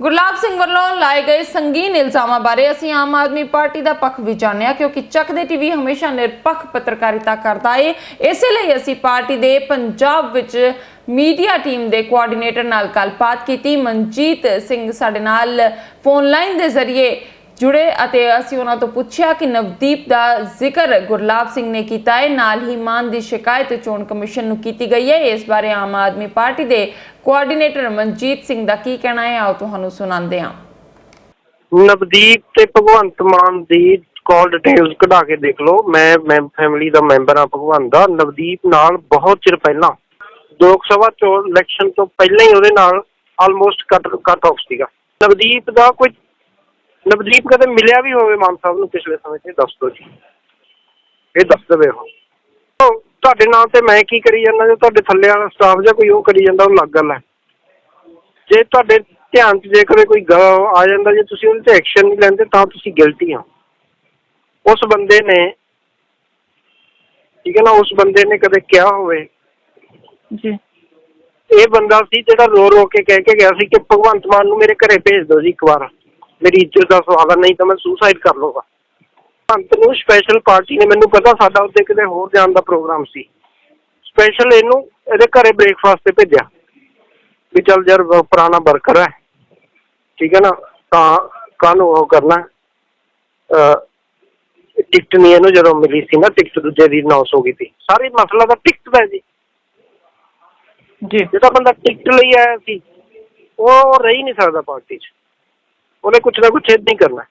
ਗੁਰਲਾਬ ਸਿੰਘ ਵੱਲੋਂ ਲਾਏ ਗਏ ਸੰਗੀਨ ਇਲਜ਼ਾਮਾਂ ਬਾਰੇ ਅਸੀਂ ਆਮ ਆਦਮੀ ਪਾਰਟੀ ਦਾ ਪੱਖ ਵੀ ਜਾਣਿਆ, ਕਿਉਂਕਿ ਚੱਕਦੇ ਟੀਵੀ ਹਮੇਸ਼ਾ ਨਿਰਪੱਖ ਪੱਤਰਕਾਰਿਤਾ ਕਰਦਾ ਏ। ਇਸੇ ਲਈ ਅਸੀਂ ਪਾਰਟੀ ਦੇ ਪੰਜਾਬ ਵਿੱਚ ਮੀਡੀਆ ਟੀਮ ਦੇ ਕੋਆਰਡੀਨੇਟਰ ਨਾਲ ਗੱਲਬਾਤ ਕੀਤੀ। ਮਨਜੀਤ ਸਿੰਘ ਸਾਡੇ ਨਾਲ ਫੋਨ ਲਾਈਨ ਦੇ ਜ਼ਰੀਏ ਜੁੜੇ ਅਤੇ ਅਸੀਂ ਉਹਨਾਂ ਤੋਂ ਪੁੱਛਿਆ ਕਿ ਨਵਦੀਪ ਦਾ ਜ਼ਿਕਰ ਗੁਰਲਾਬ ਸਿੰਘ ਨੇ ਕੀਤਾ ਹੈ। ਨਾਲ ਹੀ ਮਾਨ ਦੀ ਸ਼ਿਕਾਇਤ ਚੋਣ ਕਮਿਸ਼ਨ ਨੂੰ ਕੀਤੀ ਗਈ ਹੈ। ਇਸ ਬਾਰੇ ਆਮ ਆਦਮੀ ਪਾਰਟੀ ਦੇ ਕੋਆਰਡੀਨੇਟਰ ਮਨਜੀਤ ਸਿੰਘ ਦਾ ਕੀ ਕਹਿਣਾ ਹੈ? ਆਓ ਤੁਹਾਨੂੰ ਸੁਣਾਉਂਦੇ ਹਾਂ। ਨਵਦੀਪ ਤੇ ਭਗਵੰਤ ਮਾਨ ਦੀ ਕਾਲ ਡਿਟੇਲਸ ਕਢਾ ਕੇ ਦੇਖ ਲਓ। ਮੈਂ ਮੈਂ ਫੈਮਿਲੀ ਦਾ ਮੈਂਬਰ ਹਾਂ ਭਗਵੰਤ ਦਾ। ਨਵਦੀਪ ਨਾਲ ਬਹੁਤ ਚਿਰ ਪਹਿਲਾਂ ਲੋਕ ਸਭਾ ਚੋਣ ਇਲੈਕਸ਼ਨ ਤੋਂ ਪਹਿਲਾਂ ਹੀ ਉਹਦੇ ਨਾਲ ਆਲਮੋਸਟ ਕੱਟ ਕੱਟ ਆਫ ਸੀਗਾ। ਨਵਦੀਪ ਦਾ ਕੋਈ ਨਵਦੀਪ ਕਦੇ ਮਿਲਿਆ ਵੀ ਹੋਵੇ ਮਾਨ ਸਾਹਿਬ ਨੂੰ ਪਿਛਲੇ ਸਮੇਂ 'ਚ? ਦੱਸ ਦਿਓ ਜੀ। ਇਹ ਦੱਸ ਦੇਵੇ ਉਹ। ਤੁਹਾਡੇ ਨਾਂ ਤੇ ਮੈਂ ਕੀ ਕਰੀ ਜਾਂਦਾ? ਜੇ ਤੁਹਾਡੇ ਥੱਲੇ ਵਾਲਾ ਸਟਾਫ ਜਾਂ ਕੋਈ ਉਹ ਕਰੀ ਜਾਂਦਾ ਉਹ ਲੱਗ ਗੱਲ ਹੈ। ਜੇ ਤੁਹਾਡੇ ਧਿਆਨ 'ਚ ਜੇ ਕਦੇ ਕੋਈ ਗ ਆ ਜਾਂਦਾ ਜੇ ਤੁਸੀਂ ਉਹਦੇ ਤੇ ਐਕਸ਼ਨ ਨਹੀਂ ਲੈਂਦੇ ਤਾਂ ਤੁਸੀਂ ਗਿਲਟੀ ਹੋ। ਉਸ ਬੰਦੇ ਨੇ ਠੀਕ ਹੈ ਨਾ ਉਸ ਬੰਦੇ ਨੇ ਕਦੇ ਕਿਹਾ ਹੋਵੇ ਜੀ। ਇਹ ਬੰਦਾ ਸੀ ਜਿਹੜਾ ਰੋ ਰੋ ਕੇ ਕਹਿ ਕੇ ਗਿਆ ਸੀ ਕਿ ਭਗਵੰਤ ਮਾਨ ਨੂੰ ਮੇਰੇ ਘਰੇ ਭੇਜ ਦਿਓ ਜੀ ਇੱਕ ਵਾਰ। ਮੇਰੀ ਇੱਜ਼ਤ ਦਾ ਸਵਾਲ ਹੈ ਨਹੀਂ ਤਾਂ ਮੈਂ ਸੁਸਾਈਡ ਕਰ ਲਵਾਂਗਾ ਭਗਵੰਤ ਨੂੰ ਸਪੈਸ਼ਲ ਪਾਰਟੀ ਨੇ ਮੈਨੂੰ ਪਤਾ ਸਾਡਾ ਉੱਤੇ ਕਿਤੇ ਹੋਰ ਜਾਣ ਦਾ ਪ੍ਰੋਗਰਾਮ ਸੀ। ਸਪੈਸ਼ਲ ਇਹਨੂੰ ਇਹਦੇ ਘਰੇ ਬ੍ਰੇਕਫਾਸਟ ਤੇ ਭੇਜਿਆ। ਵੀ ਚੱਲ ਯਾਰ ਪੁਰਾਣਾ ਵਰਕਰ ਹੈ। ਠੀਕ ਹੈ ਨਾ? ਤਾਂ ਕਾਹਨੂੰ ਉਹ ਕਰਨਾ। ਟਿਕਟ ਨਹੀਂ ਇਹਨੂੰ ਜਦੋਂ ਮਿਲੀ ਸੀ ਨਾ ਟਿਕਟ ਦੂਜੇ ਦੀ ਅਨਾਉਂਸ ਹੋ ਗਈ ਸੀ। ਸਾਰੀ ਮਸਲਾ ਤਾਂ ਟਿਕਟ ਦਾ ਹੈ ਜੀ। ਜੀ। ਜਿਹੜਾ ਬੰਦਾ ਟਿਕਟ ਲਈ ਆਇਆ ਸੀ ਉਹ ਰਹਿ ਨਹੀਂ ਸਕਦਾ ਪਾਰਟੀ 'ਚ। ਉਹਨੇ ਕੁਛ ਨਾ ਕੁਛ ਏਦਾਂ ਹੀ ਕਰਨਾ।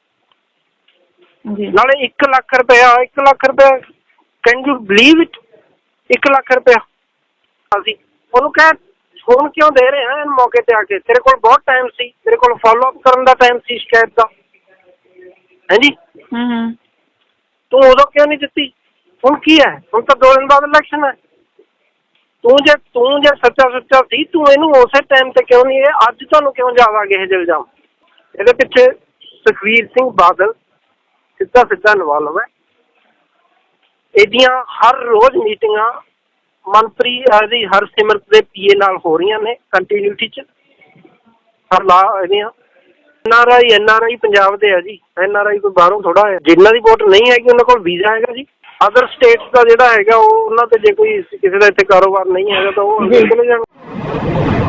ਜੀ। ਨਾਲੇ 1 ਲੱਖ ਰੁਪਇਆ 1 ਲੱਖ ਰੁਪਇਆ can you believe it 1 lakh ਰੁਪਇਆ। ਅਸੀਂ ਉਹਨੂੰ ਕਹਿ ਫੋਨ ਕਿਉਂ ਦੇ ਰਹੇ ਹਾਂ ਇਹ ਮੌਕੇ ਤੇ ਆ ਕੇ? ਤੇਰੇ ਕੋਲ ਬਹੁਤ ਟਾਈਮ ਸੀ। ਤੇਰੇ ਕੋਲ ਫਾਲੋ ਅਪ ਕਰਨ ਦਾ ਟਾਈਮ ਸੀ ਸ਼ਿਕਾਇਤ ਦਾ। ਹਾਂਜੀ? ਹੂੰ ਹੂੰ। ਤੂੰ ਉਦੋਂ ਕਿਉਂ ਨਹੀਂ ਦਿੱਤੀ? ਹੁਣ ਕੀ ਹੈ? ਹੁਣ ਤਾਂ ਦੋ ਦਿਨ ਬਾਅਦ ਇਲੈਕਸ਼ਨ ਹੈ। ਤੂੰ ਜੇ ਤੂੰ ਜੇ ਸੱਚਾ ਸੱਚਾ ਸੀ ਤੂੰ ਇਹਨੂੰ ਉਸੇ ਟਾਈਮ ਤੇ ਕਿਉਂ ਨਹੀਂ ਇਹ ਅੱਜ ਤੁਹਾਨੂੰ ਕਿਉਂ ਜਾਵਾਂਗੇ ਇਹ ਇਲਜ਼ਾਮ ਇਹਦੇ ਪਿੱਛੇ ਸੁਖਵੀਰ ਸਿੰਘ ਬਾਦਲ ਸਿੱਧਾ ਸਿੱਧਾ ਇਨਵੋਲਵ ਹੈ। ਇਹਦੀਆਂ ਹਰ ਰੋਜ਼ ਮੀਟਿੰਗਾਂ ਮੰਤਰੀ ਦੀ ਹਰ ਸਿਮਰਤ ਦੇ ਪੀਏ ਨਾਲ ਹੋ ਰਹੀਆਂ ਨੇ ਕੰਟੀਨਿਊਟੀ ਚ। ਹਰ ਲਾ ਇਹਦੀਆਂ। ਐਨਆਰਆਈ ਐਨਆਰਆਈ ਪੰਜਾਬ ਦੇ ਆ ਜੀ। ਐਨਆਰਆਈ ਕੋਈ ਬਾਹਰੋਂ ਥੋੜਾ ਹੈ। ਜਿਨ੍ਹਾਂ ਦੀ ਵੋਟ ਨਹੀਂ ਹੈਗੀ, ਉਹਨਾਂ ਕੋਲ ਵੀਜ਼ਾ ਹੈਗਾ ਜੀ। ਅਦਰ ਸਟੇਟਸ ਦਾ ਜਿਹੜਾ ਹੈਗਾ, ਉਹ ਉਹਨਾਂ ਤੇ ਜੇ ਕੋਈ ਕਿਸੇ ਦਾ ਇੱਥੇ ਕਾਰੋਬਾਰ ਨਹੀਂ ਹੈਗਾ, ਤਾਂ ਉਹ ਅੱਗੇ ਚਲੇ ਜਾਣ।